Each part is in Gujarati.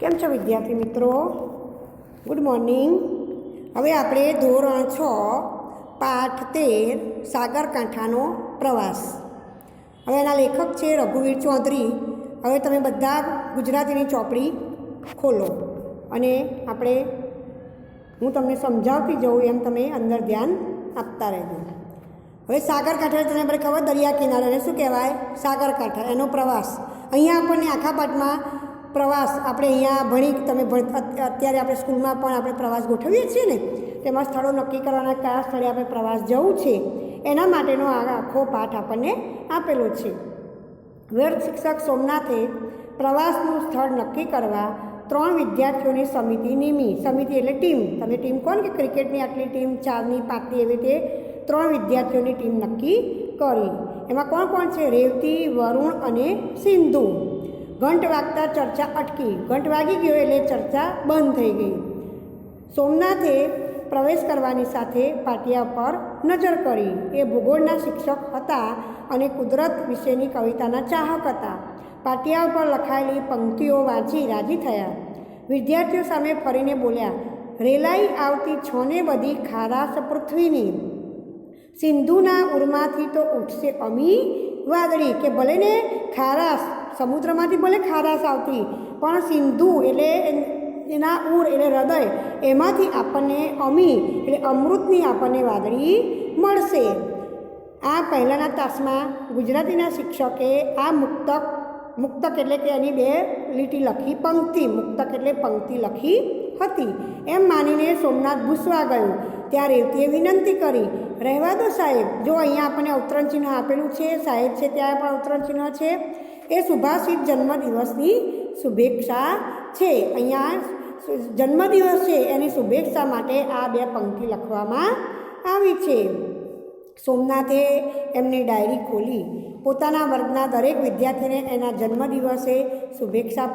કેમ છો વિદ્યાર્થી મિત્રો? ગુડ મોર્નિંગ હવે આપણે ધોરણ છ, પાઠ તેર, સાગરકાંઠાનો પ્રવાસ. હવે એના લેખક છે રઘુવીર ચૌધરી. હવે તમે બધા ગુજરાતીની ચોપડી ખોલો. અને આપણે હું તમને સમજાવતી જઉં એમ તમે અંદર ધ્યાન આપતા રહેજો. હવે સાગરકાંઠા તમને આપણે ખબર, દરિયા કિનારાને શું કહેવાય? સાગરકાંઠા, એનો પ્રવાસ. અહીંયા આપણને આખા પાઠમાં પ્રવાસ આપણે અહીંયા ભણી તમે અત્યારે આપણે સ્કૂલમાં પણ આપણે પ્રવાસ ગોઠવીએ છીએ ને, તેમાં સ્થળો નક્કી કરવાના કયા સ્થળે આપણે પ્રવાસ જવું છે, એના માટેનો આ આખો પાઠ આપણને આપેલો છે. વર્ગ શિક્ષક સોમનાથે પ્રવાસનું સ્થળ નક્કી કરવા ત્રણ વિદ્યાર્થીઓની સમિતિ નિમી, સમિતિ એટલે ટીમ. તમે ટીમ કોણ કે ક્રિકેટની આટલી ટીમ, ચારની, પાંચની એવી રીતે ત્રણ વિદ્યાર્થીઓની ટીમ નક્કી કરી. એમાં કોણ કોણ છે? રેવતી, વરુણ અને સિંધુ. ઘંટ વાગતા ચર્ચા અટકી. ઘંટ વાગી ગયો એટલે ચર્ચા બંધ થઈ ગઈ. સોમનાથે પ્રવેશ કરવાની સાથે પાટિયા પર નજર કરી. એ ભૂગોળના શિક્ષક હતા અને કુદરત વિશેની કવિતાના ચાહક હતા. પાટિયા પર લખાયેલી પંક્તિઓ વાંચી રાજી થયા. વિદ્યાર્થીઓ સામે ફરીને બોલ્યા, રેલાઈ આવતી છોને બધી ખારાશ પૃથ્વીની. સિંધુના ઉરમાંથી તો ઉઠશે અમી વાદળી. કે ભલે ને ખારાશ સમુદ્રમાંથી ભલે ખારાશ આવતી, પણ સિંધુ એટલે એના ઉર એટલે હૃદય, એમાંથી આપણને અમી એટલે અમૃતની આપણને વાદળી મળશે. આ પહેલાંના તાસમાં ગુજરાતીના શિક્ષકે આ મુક્તક મુક્તક એટલે કે એની બે લીટી લખી, પંક્તિ, મુક્તક એટલે પંક્તિ લખી હતી. એમ માનીને સોમનાથ ભૂસવા ગયું. ત્યારે તે વિનંતી કરી, રહેવા દો સાહેબ, જો અહીંયા આપણને અવતરણ ચિહ્ન આપેલું છે, સાહેબ છે, ત્યાં પણ અવતરણ ચિહ્ન છે. એ સુભાષિત જન્મદિવસની શુભેચ્છા છે. અહીંયા જન્મદિવસ છે, એની શુભેચ્છા માટે આ બે પંક્તિ લખવામાં આવી છે. સોમનાથે એમની ડાયરી ખોલી. પોતાના વર્ગના દરેક વિદ્યાર્થીને એના જન્મદિવસે શુભેચ્છા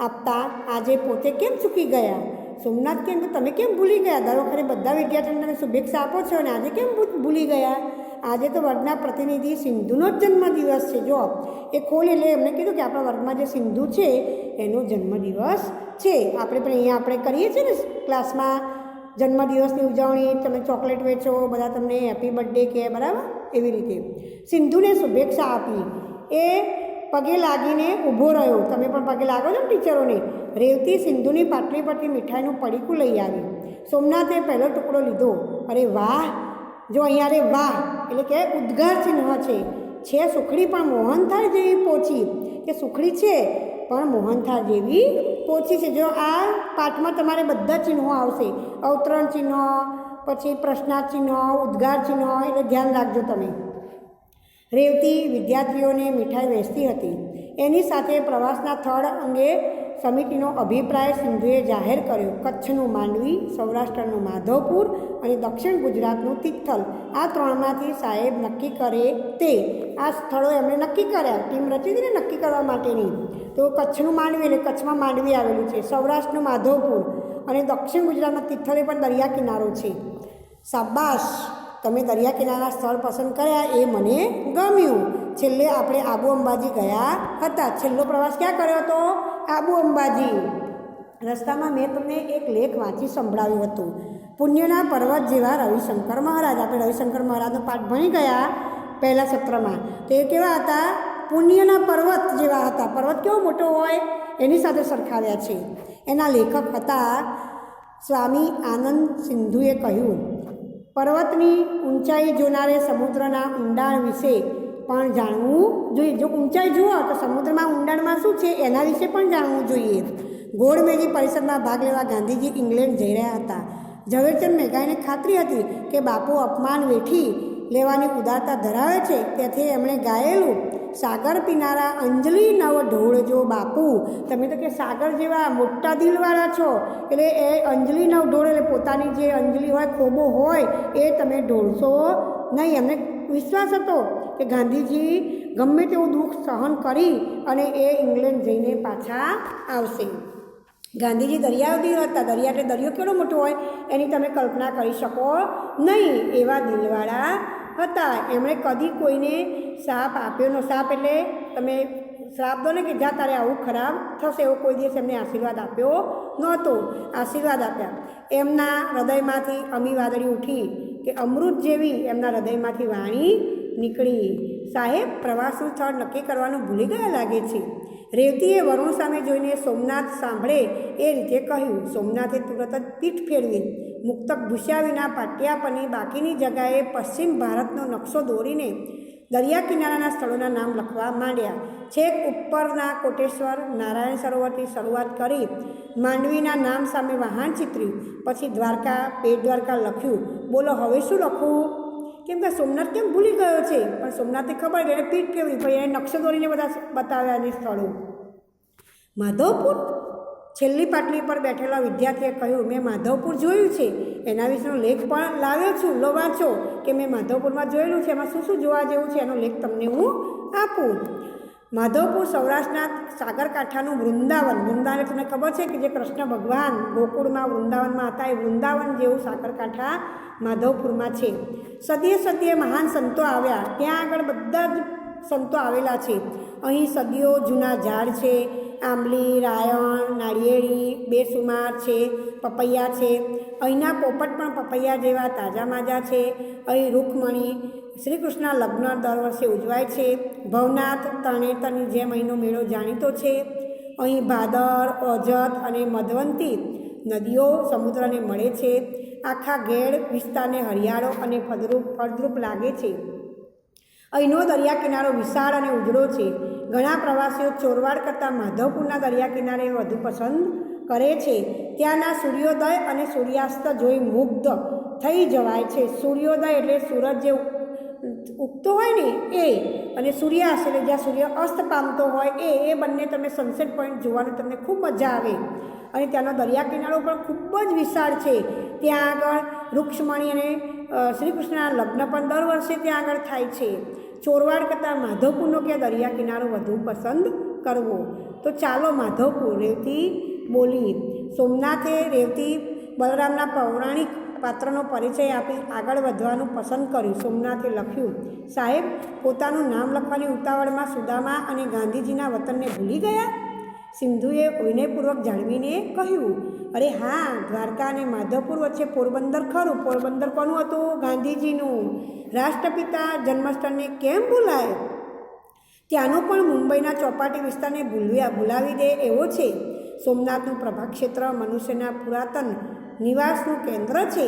આપતા આજે પોતે કેમ ચૂકી ગયા? સોમનાથ કેમ તમે કેમ ભૂલી ગયા? દર વખતે બધા વિદ્યાર્થીઓને તમે શુભેચ્છા આપો છો અને આજે કેમ ભૂલી ગયા? આજે તો વર્ગના પ્રતિનિધિ સિંધુનો જ જન્મદિવસ છે. જો, એ ખોલી એટલે એમને કીધું કે આપણા વર્ગમાં જે સિંધુ છે, એનો જન્મદિવસ છે. આપણે પણ અહીંયા આપણે કરીએ છીએ ને ક્લાસમાં જન્મદિવસની ઉજવણી, તમે ચોકલેટ વેચો, બધા તમને હેપી બર્થડે કહે બરાબર? એવી રીતે. સિંધુને શુભેચ્છા આપી. એ પગે લાગીને ઊભો રહ્યો. તમે પણ પગે લાગો છો ને ટીચરોને? રેવતી સિંધુની પાટલી પરથી મીઠાઈનું પડીકું લઈ આવી. સોમનાથે પહેલો ટુકડો લીધો. અરે વાહ! જો અહીંયા રે વાહ, એટલે કે ઉદ્ગાર ચિહ્ન છે. છે સુખડી પણ મોહનથાળ જેવી પોચી. કે સુખડી છે, પણ મોહનથાળ જેવી પોચી છે. જો આ પાઠમાં તમારે બધા ચિહ્નો આવશે. અવતરણ ચિહ્નો, પછી પ્રશ્નાર્થ ચિહ્નો, ઉદ્ગાર ચિહ્નો, એટલે ધ્યાન રાખજો તમે. રેવતી વિદ્યાર્થીઓને મીઠાઈ વેચતી હતી. એની સાથે પ્રવાસના સ્થળ અંગે સમિતિનો અભિપ્રાય સિંધુએ જાહેર કર્યો. કચ્છનું માંડવી, સૌરાષ્ટ્રનું માધવપુર અને દક્ષિણ ગુજરાતનું તિથલ. આ ત્રણમાંથી સાહેબ નક્કી કરે તે. આ સ્થળો એમણે નક્કી કર્યા. ટીમ રચી હતી ને નક્કી કરવા માટેની. તો કચ્છનું માંડવી એટલે કચ્છમાં માંડવી આવેલું છે. સૌરાષ્ટ્રનું માધવપુર અને દક્ષિણ ગુજરાતના તિથલે પણ દરિયા કિનારો છે. શાબાશ! તમે દરિયા કિનારા સ્થળ પસંદ કર્યા એ મને ગમ્યું. છેલ્લે આપણે આબુ અંબાજી ગયા હતા. છેલ્લો પ્રવાસ ક્યાં કર્યો હતો? આબુ અંબાજી. રસ્તામાં મેં તમને એક લેખ વાંચી સંભળાવ્યું હતું. પુણ્યના પર્વત જેવા રવિશંકર મહારાજ. આપણે રવિશંકર મહારાજનો પાઠ ભણી ગયા પહેલા સત્રમાં. એ કેવા હતા? પુણ્યના પર્વત જેવા હતા. પર્વત કેવો મોટો હોય? એની સાથે સરખાવ્યા છે. એના લેખક હતા સ્વામી આનંદ સિંધુએ કહ્યું, પર્વતની ઊંચાઈ જોનારે સમુદ્રના ઊંડાણ વિશે પણ જાણવું જોઈએ. જો ઊંચાઈ જુઓ તો સમુદ્રમાં ઊંડાણમાં શું છે એના વિશે પણ જાણવું જોઈએ. ગોળમેજી પરિષદમાં ભાગ લેવા ગાંધીજી ઇંગ્લેન્ડ જઈ રહ્યા હતા. ઝવેરચંદ મેઘાઈને ખાતરી હતી કે બાપુ અપમાન વેઠી લેવાની ઉદારતા ધરાવે છે. તેથી એમણે ગાયેલું, સાગર પીનારા અંજલિ નવ ઢોળજો બાપુ. તમે તો કે સાગર જેવા મોટા દિલવાળા છો. એટલે એ અંજલિ નવ ઢોળ એટલે પોતાની જે અંજલિ હોય, ખોબો હોય, એ તમે ઢોળશો નહીં. એમને વિશ્વાસ હતો. કે ગાંધીજી ગમે તેવું દુઃખ સહન કરી અને એ ઇંગ્લેન્ડ જઈને પાછા આવશે. ગાંધીજી દરિયાદી હતા દરિયા એટલે દરિયો કેવો મોટો હોય એની તમે કલ્પના કરી શકો નહીં. એવા દિલવાળા હતા. એમણે કદી કોઈને સાપ આપ્યો ન, સાપ એટલે તમે શ્રાપ દો ને કે જા તારે આવું ખરાબ થશે એવો કોઈ દિવસ એમને આશીર્વાદ આપ્યો નહોતો. આશીર્વાદ આપ્યા. એમના હૃદયમાંથી અમી વાદળી ઉઠી કે અમૃત જેવી એમના હૃદયમાંથી વાણી નીકળી. સાહેબ, પ્રવાસનું સ્થળ નક્કી કરવાનું ભૂલી ગયા લાગે છે. રેવતીએ વરુણ સામે જોઈને સોમનાથ સાંભળે એ રીતે કહ્યું, સોમનાથે તુરત જ પીઠ ફેરવી. મુક્તક ભૂસ્યા વિના પાટિયા પરની બાકીની જગાએ પશ્ચિમ ભારતનો નકશો દોરીને દરિયા કિનારાના સ્થળોના નામ લખવા માંડ્યા. છેક ઉપરના કોટેશ્વર નારાયણ સરોવરથી શરૂઆત કરી માંડવીના નામ સામે વહાણ ચિત્ર્યું. પછી દ્વારકા, પેટ દ્વારકા લખ્યું. બોલો, હવે શું લખવું? કેમ કે સોમનાથ કેમ ભૂલી ગયો છે? પણ સોમનાથને ખબર એને પીઠ કેવી પછી એને નકશો દોરીને બધા બતાવ્યા અને સ્થળો. માધવપુર? છેલ્લી પાટલી પર બેઠેલા વિદ્યાર્થીએ કહ્યું, મેં માધવપુર જોયું છે. એના વિશેનો લેખ પણ લાવ્યો છું. લો વાંચો. કે, મેં માધવપુરમાં જોયેલું છે. એમાં શું શું જોવા જેવું છે? એનો લેખ તમને હું આપું. માધવપુર સૌરાષ્ટ્રના સાગરકાંઠાનું વૃંદાવન. વૃંદાવન તમને ખબર છે કે જે કૃષ્ણ ભગવાન ગોકુળમાં, વૃંદાવનમાં હતા? એ વૃંદાવન જેવું સાગરકાંઠા માધવપુરમાં છે. સદીએ સદીએ મહાન સંતો આવ્યા. ત્યાં આગળ બધા જ સંતો આવેલા છે. અહીં સદીઓ જૂના ઝાડ છે, આંબલી, રાયણ, નાળિયેરી, બેસુમાર છે, પપૈયા છે. અહીંના પોપટ પણ પપૈયા જેવા, તાજા માજા છે. અહીં રૂકમણી શ્રી કૃષ્ણ લગ્ન દર વર્ષે ઉજવાય છે. ભવનાથ તરણેતરની જે મહિનો મેળો જાણીતો છે. અહીં ભાદર ઓજત અને મધવંતી નદીઓ સમુદ્રને મળે છે. આખા ઘેડ વિસ્તારને હરિયાળો અને ફળદ્રુપ ફળદ્રુપ લાગે છે. અહીંનો દરિયા કિનારો વિશાળ અને ઉજળો છે. ઘણા પ્રવાસીઓ ચોરવાડ કરતાં માધવપુરના દરિયા કિનારે વધુ પસંદ કરે છે. ત્યાંના સૂર્યોદય અને સૂર્યાસ્ત જોઈ મુગ્ધ થઈ જવાય છે. સૂર્યોદય એટલે સૂરજ જે ઉગતો હોય ને એ, અને સૂર્યાસ્ત એટલે જ્યાં સૂર્ય અસ્ત પામતો હોય એ એ બંને તમે સનસેટ પોઈન્ટ જોવાની તમને ખૂબ મજા આવે. અને ત્યાંનો દરિયા કિનારો પણ ખૂબ જ વિશાળ છે. ત્યાં આગળ રૂક્ષમણી અને શ્રી કૃષ્ણના લગ્ન પણ દર વર્ષે ત્યાં આગળ થાય છે. ચોરવાડ કરતાં માધવપુરનો કે દરિયા કિનારો વધુ પસંદ કરવો? તો ચાલો માધવપુર રેવતી બોલી સોમનાથે રેવતી બલરામના પૌરાણિક પાત્રનો પરિચય આપી આગળ વધવાનું પસંદ કર્યું. સોમનાથે લખ્યું, સાહેબ, પોતાનું નામ લખવાની ઉતાવળમાં સુદામા અને ગાંધીજીના વતનને ભૂલી ગયા? સિંધુએ વિનયપૂર્વક જાળવીને કહ્યું, અરે હા, દ્વારકા અને માધવપુર વચ્ચે પોરબંદર ખરું. પોરબંદર કોનું હતું? ગાંધીજીનું. રાષ્ટ્રપિતા જન્મસ્થળને કેમ ભૂલાય? ત્યાંનો પણ મુંબઈના ચોપાટી વિસ્તારને ભૂલવ્યા ભૂલાવી દે એવો છે. સોમનાથનું પ્રભાક્ષેત્ર મનુષ્યના પુરાતન નિવાસનું કેન્દ્ર છે.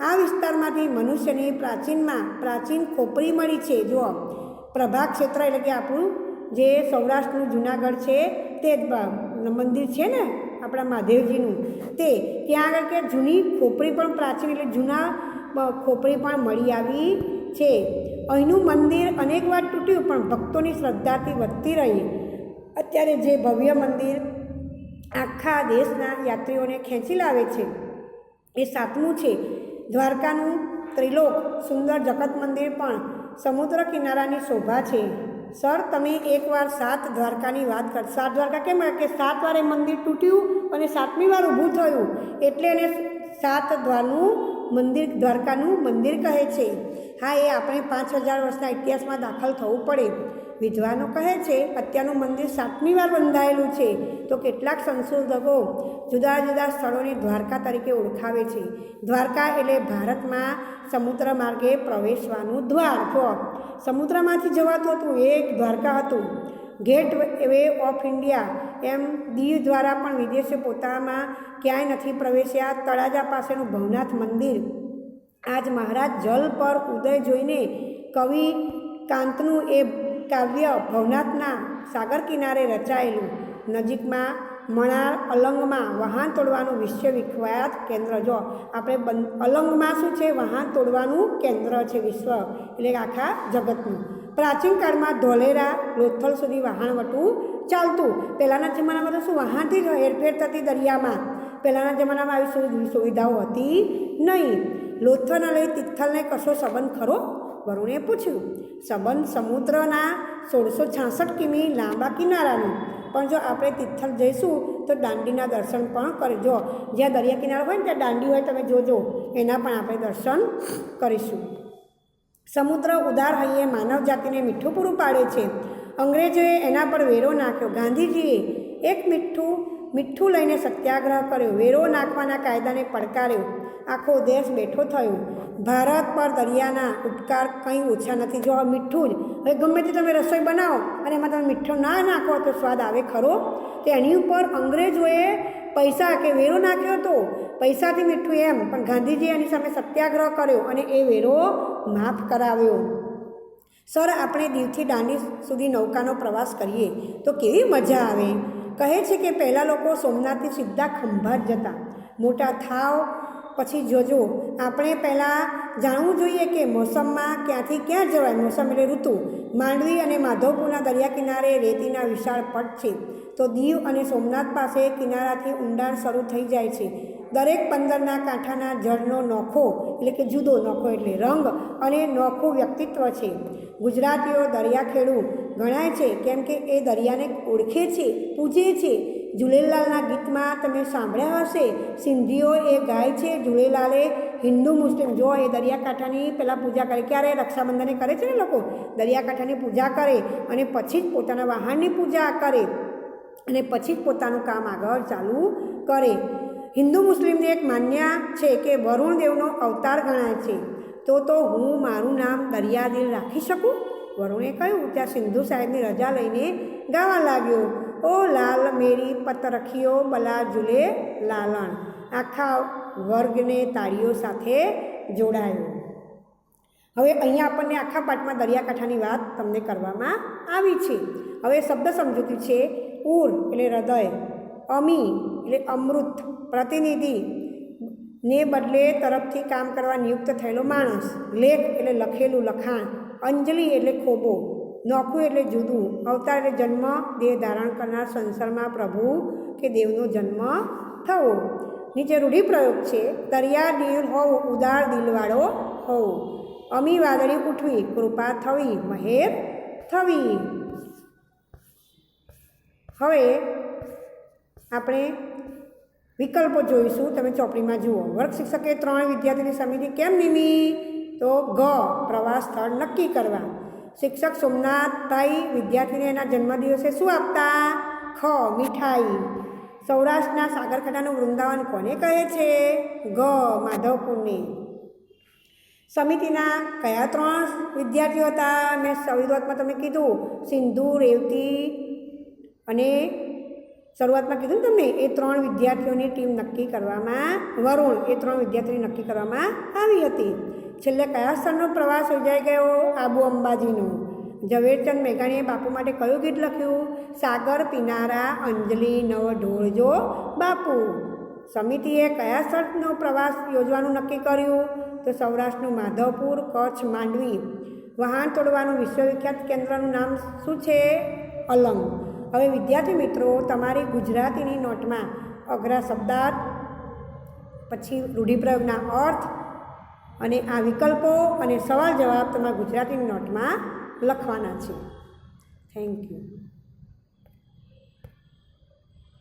આ વિસ્તારમાંથી મનુષ્યની પ્રાચીનમાં પ્રાચીન ખોપરી મળી છે. જો પ્રભા ક્ષેત્ર એટલે કે આપણું જે સૌરાષ્ટ્રનું જુનાગઢ છે, તે મંદિર છે ને, આપણા મહાદેવજીનું. તે ત્યાં આગળ કે જૂની ખોપરી પણ પ્રાચીન એટલે જૂના ખોપરી પણ મળી આવી છે. અહીંનું મંદિર અનેક વાર તૂટ્યું, પણ ભક્તોની શ્રદ્ધાથી વધતી રહી. અત્યારે જે ભવ્ય મંદિર આખા દેશના યાત્રીઓને ખેંચી લાવે છે. એ સાતમું છે. દ્વારકાનું ત્રિલોક સુંદર જગત મંદિર પણ સમુદ્ર કિનારાની શોભા છે. સર, તમે એકવાર સાત દ્વારકાની વાત કર, સાત દ્વારકા કેમ કે સાત વાર એ મંદિર તૂટ્યું અને સાતમી વાર ઊભું થયું. એટલે એને સાત દ્વારનું મંદિર, દ્વારકાનું મંદિર કહે છે. હા, એ આપણે પાંચ હજાર વર્ષના ઇતિહાસમાં દાખલ થવું પડે. વિદ્વાનો કહે છે, અત્યારનું મંદિર સાતમી વાર બંધાયેલું છે. તો કેટલાક સંશોધકો જુદા જુદા સ્થળોને દ્વારકા તરીકે ઓળખાવે છે. દ્વારકા એટલે ભારતમાં સમુદ્ર માર્ગે પ્રવેશવાનું દ્વાર. સમુદ્રમાંથી જવાતું હતું એ એક દ્વારકા હતું. ગેટ વે ઓફ ઇન્ડિયા એમ દીવ દ્વારા પણ વિદેશે પોતામાં ક્યાંય નથી પ્રવેશ્યા. તળાજા પાસેનું ભવનાથ મંદિર. આજ મહારાજ જલ પર ઉદય જોઈને કવિ કાંતનું એ કાવ્ય ભવનાથના સાગર કિનારે રચાયેલું, નજીકમાં મણાર અલંગમાં વાહન તોડવાનું વિશ્વ વિખ્યાત કેન્દ્ર. જો આપણે અલંગમાં શું છે? વાહન તોડવાનું કેન્દ્ર છે વિશ્વ, એટલે આખા જગતનું. પ્રાચીન કાળમાં ધોલેરા, લોથલ સુધી વહાણવટું ચાલતું. પહેલાંના જમાનામાં તો શું? વાહનથી જ હેરફેર થતી દરિયામાં. પહેલાંના જમાનામાં આવી સુવિધાઓ હતી નહીં. લોથલના લઈ તિથલને કશો સંબંધ ખરો વરુણે પૂછ્યું, સંબંધ સમુદ્રના સોળસો છાસઠ કિમી લાંબા કિનારાનું. પણ જો આપણે તિથલ જઈશું, તો દાંડીના દર્શન પણ કરજો. જ્યાં દરિયા કિનારો હોય ને, ત્યાં દાંડી હોય, તમે જોજો. એના પણ આપણે દર્શન કરીશું. સમુદ્ર ઉદાર હૈયે માનવ જાતિને મીઠું પૂરું પાડે છે. અંગ્રેજોએ એના પર વેરો નાખ્યો. ગાંધીજીએ એક મીઠું મીઠું લઈને સત્યાગ્રહ કર્યો. વેરો નાખવાના કાયદાને પડકાર્યો. આખો દેશ બેઠો થયો. ભારત પર દરિયાના ઉપકાર કંઈ ઓછા નથી. જો મીઠું જ, હવે ગમે તે તમે રસોઈ બનાવો અને એમાં તમે મીઠું ના નાખો તો સ્વાદ આવે ખરો. તો એની ઉપર અંગ્રેજોએ પૈસા કે વેરો નાખ્યો હતો. પૈસાથી મીઠું એમ, પણ ગાંધીજીએ એની સામે સત્યાગ્રહ કર્યો અને એ વેરો માફ કરાવ્યો. સર, આપણે દીવથી દાંડી સુધી નૌકાનો પ્રવાસ કરીએ તો કેવી મજા આવે? કહે છે કે પહેલાં લોકો સોમનાથથી સીધા ખંભાત જતા. મોટા થાવ પછી જોજો, આપણે પહેલાં જાણવું જોઈએ કે મોસમમાં ક્યાંથી ક્યાં જવાય. મોસમ એટલે ઋતુ. માંડવી અને માધવપુરના દરિયા કિનારે રેતીના વિશાળ પટ છે. તો દીવ અને સોમનાથ પાસે કિનારાથી ઊંડાણ શરૂ થઈ જાય છે. દરેક પંદરના કાંઠાના જળનો નોખો એટલે કે જુદો નોખો એટલે રંગ અને નોખું વ્યક્તિત્વ છે. ગુજરાતીઓ દરિયાખેડુ ગણાય છે, કેમ કે એ દરિયાને ઓળખે છે, પૂજે છે. ઝૂલેલાલના ગીતમાં તમે સાંભળ્યા હશે. સિંધીઓ એ ગાય છે ઝૂલેલાલે હિન્દુ, મુસ્લિમ, જો એ દરિયાકાંઠાની પહેલાં પૂજા કરે, ક્યારે રક્ષાબંધને કરે છે ને લોકો? દરિયાકાંઠાની પૂજા કરે અને પછી જ પોતાના વાહનની પૂજા કરે અને પછી જ પોતાનું કામ આગળ ચાલુ કરે. હિન્દુ, મુસ્લિમને એક માન્ય છે કે વરુણ દેવનો અવતાર ગણાય છે. તો તો હું મારું નામ દરિયાદિલ રાખી શકું? વરુણે કહ્યું, ત્યાં સિંધુ સાહેબની રજા લઈને ગાવા લાગ્યો. ઓ લાલ મેરી પતરખીઓ બલા ઝૂલે લાલણ. આખા વર્ગને તાળીઓ સાથે જોડાયો. હવે અહીંયા આપણને આખા પાઠમાં દરિયાકાંઠાની વાત તમને કરવામાં આવી છે. હવે શબ્દ સમજૂતી છે. ઉર એટલે હૃદય, અમી એટલે અમૃત, પ્રતિનિધિ ને બદલે તરફથી કામ કરવા નિયુક્ત થયેલો માણસ, લેખ એટલે લખેલું લખાણ. અંજલિ એટલે ખોબો, નોખું એટલે જુદું, અવતાર એટલે જન્મ, દેહ ધારણ કરનાર સંસારમાં પ્રભુ કે દેવનો જન્મ થવો. નીચે રૂઢિપ્રયોગ છે, દરિયા દિલ હોવું ઉદાર દિલવાળો હોવું અમી વાદળી ઉઠવી, કૃપા થવી, મહેર થવી. હવે આપણે વિકલ્પો જોઈશું, તમે ચોપડીમાં જુઓ. વર્ગ શિક્ષકે ત્રણ વિદ્યાર્થીની સમિતિ કેમ નિમી? તો ગ પ્રવાસ સ્થળ નક્કી કરવા. શિક્ષક સોમનાથભાઈ વિદ્યાર્થીને એના જન્મદિવસે શું આપતા? ખ, મીઠાઈ. સૌરાષ્ટ્રના સાગરકાંઠાનું વૃંદાવન કોને કહે છે? ગ, માધવપુરને. સમિતિના કયા ત્રણ વિદ્યાર્થીઓ હતા? મેં શરૂઆતમાં તમે કીધું, સિંધુ, રેવતી અને શરૂઆતમાં કીધું ને તમને, એ ત્રણ વિદ્યાર્થીઓની ટીમ નક્કી કરવામાં, વરુણ એ ત્રણ વિદ્યાર્થીઓની નક્કી કરવામાં આવી હતી. છેલ્લે કયા સ્થળનો પ્રવાસ યોજાઈ ગયો? આબુ અંબાજીનો. ઝવેરચંદ મેઘાણીએ બાપુ માટે કયું ગીત લખ્યું? સાગર, પિનારા, અંજલિ નવ ઢોળજો બાપુ. સમિતિએ કયા સ્થળનો પ્રવાસ યોજવાનું નક્કી કર્યું? તો સૌરાષ્ટ્રનું માધવપુર, કચ્છ, માંડવી. વહાણ તોડવાનું વિશ્વવિખ્યાત કેન્દ્રનું નામ શું છે? અલંગ. હવે વિદ્યાર્થી મિત્રો, તમારી ગુજરાતીની નોટમાં અઘરા શબ્દાર્થ, પછી રૂઢિપ્રયોગના અર્થ અને આ વિકલ્પો અને સવાલ જવાબ તમારા ગુજરાતી નોટમાં લખવાના છે. Thank you